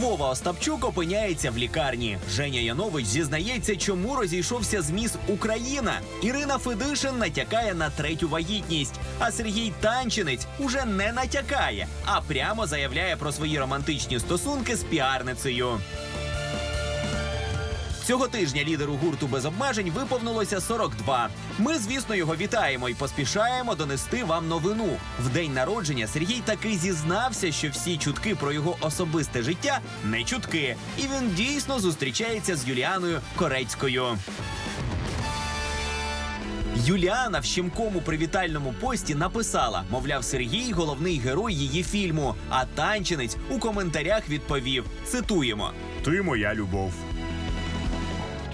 Вова Остапчук опиняється в лікарні. Женя Янович зізнається, чому розійшовся з міс Україна. Ірина Федишин натякає на третю вагітність. А Сергій Танчинець уже не натякає, а прямо заявляє про свої романтичні стосунки з піарницею. Цього тижня лідеру гурту без обмежень виповнилося 42. Ми, звісно, його вітаємо і поспішаємо донести вам новину. В день народження Сергій таки зізнався, що всі чутки про його особисте життя не чутки, і він дійсно зустрічається з Юліаною Корецькою. Юліана в щемкому привітальному пості написала: мовляв, Сергій головний герой її фільму. А танчинець у коментарях відповів: цитуємо. Ти моя любов.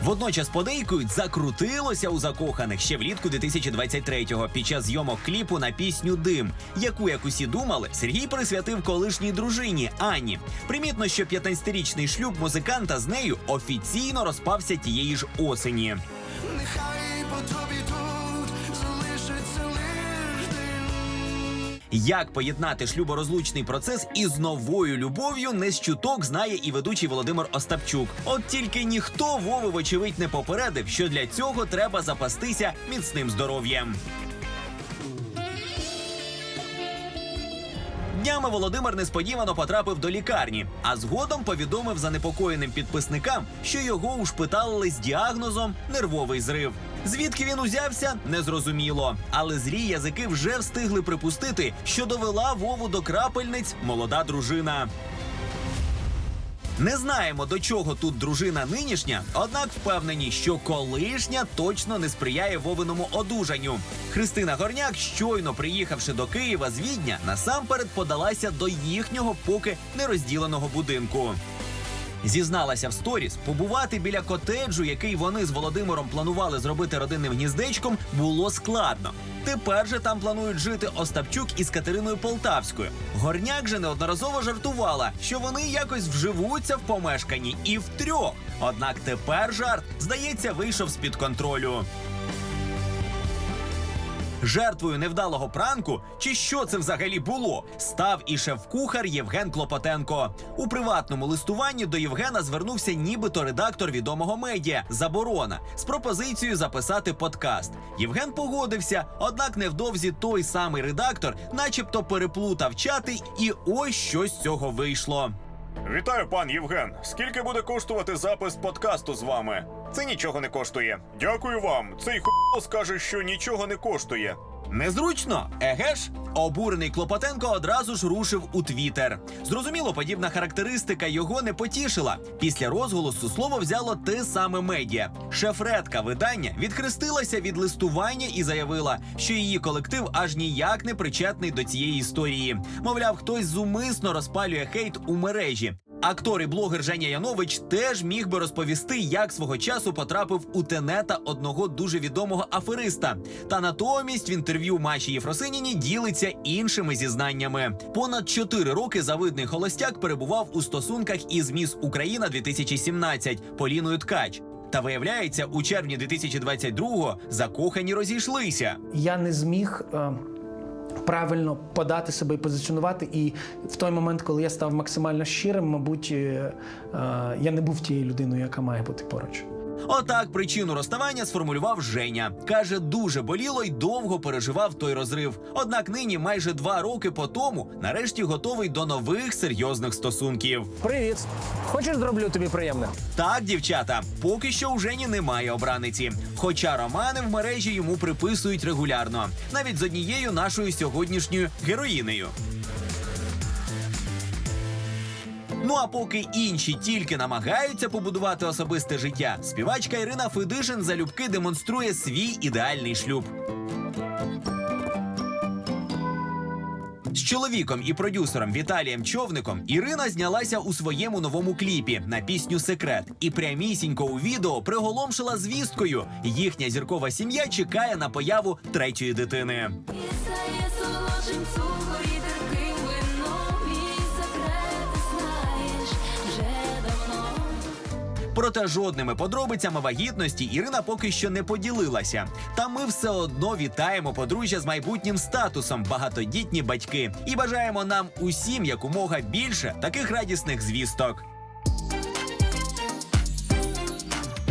Водночас подейкують закрутилося у закоханих ще влітку 2023-го під час зйомок кліпу на пісню Дим, яку, як усі думали, Сергій присвятив колишній дружині Ані. Примітно, що 15-річний шлюб музиканта з нею офіційно розпався тієї ж осені. Як поєднати шлюборозлучний процес із новою любов'ю, не з чуток знає і ведучий Володимир Остапчук. От тільки ніхто Вови, вочевидь, не попередив, що для цього треба запастися міцним здоров'ям. Днями Володимир несподівано потрапив до лікарні, а згодом повідомив занепокоєним підписникам, що його ушпиталили з діагнозом нервовий зрив. Звідки він узявся, незрозуміло. Але зрі язики вже встигли припустити, що довела Вову до крапельниць молода дружина. Не знаємо, до чого тут дружина нинішня, однак впевнені, що колишня точно не сприяє Вовиному одужанню. Христина Горняк, щойно приїхавши до Києва з Відня, насамперед подалася до їхнього поки нерозділеного будинку. Зізналася в сторіс, побувати біля котеджу, який вони з Володимиром планували зробити родинним гніздечком, було складно. Тепер же там планують жити Остапчук із Катериною Полтавською. Горняк же неодноразово жартувала, що вони якось вживуться в помешканні і втрьох. Однак тепер жарт, здається, вийшов з під контролю. Жертвою невдалого пранку, чи що це взагалі було, став і шеф-кухар Євген Клопотенко. У приватному листуванні до Євгена звернувся нібито редактор відомого медіа Заборона з пропозицією записати подкаст. Євген погодився, однак невдовзі той самий редактор, начебто, переплутав чати, і ось що з цього вийшло. Вітаю, пан Євген. Скільки буде коштувати запис подкасту з вами? Це нічого не коштує. Дякую вам. Цей хуй скаже, що нічого не коштує. Незручно, еге ж? Обурений Клопотенко одразу ж рушив у Твіттер. Зрозуміло, подібна характеристика його не потішила. Після розголосу слово взяло те саме медіа. Шеф-редка видання відхрестилася від листування і заявила, що її колектив аж ніяк не причетний до цієї історії. Мовляв, хтось зумисно розпалює хейт у мережі. Актор і блогер Женя Янович теж міг би розповісти, як свого часу потрапив у тенета одного дуже відомого афериста. Та натомість в інтерв'ю Маші Єфросиніні ділиться іншими зізнаннями. Понад чотири роки завидний холостяк перебував у стосунках із міс Україна 2017 Поліною Ткач. Та виявляється, у червні 2022-го закохані розійшлися. я не зміг е, правильно подати себе і позиціонувати. І в той момент, коли я став максимально щирим, мабуть, е, е, я не був тією людиною, яка має бути поруч. Отак причину розставання сформулював Женя. Каже, дуже боліло й довго переживав той розрив. Однак нині, майже два роки по тому, нарешті готовий до нових серйозних стосунків. Привіт! Хочеш зроблю тобі приємне? Так, дівчата, поки що у Жені немає обраниці. Хоча романи в мережі йому приписують регулярно, навіть з однією нашою сьогоднішньою героїнею. Ну а поки інші тільки намагаються побудувати особисте життя, співачка Ірина Федишин залюбки демонструє свій ідеальний шлюб. З чоловіком і продюсером Віталієм Човником Ірина знялася у своєму новому кліпі на пісню Секрет і прямісінько у відео приголомшила звісткою. Їхня зіркова сім'я чекає на появу третьої дитини. Проте жодними подробицями вагітності Ірина поки що не поділилася. Та ми все одно вітаємо подружжя з майбутнім статусом багатодітні батьки і бажаємо нам усім якомога більше таких радісних звісток.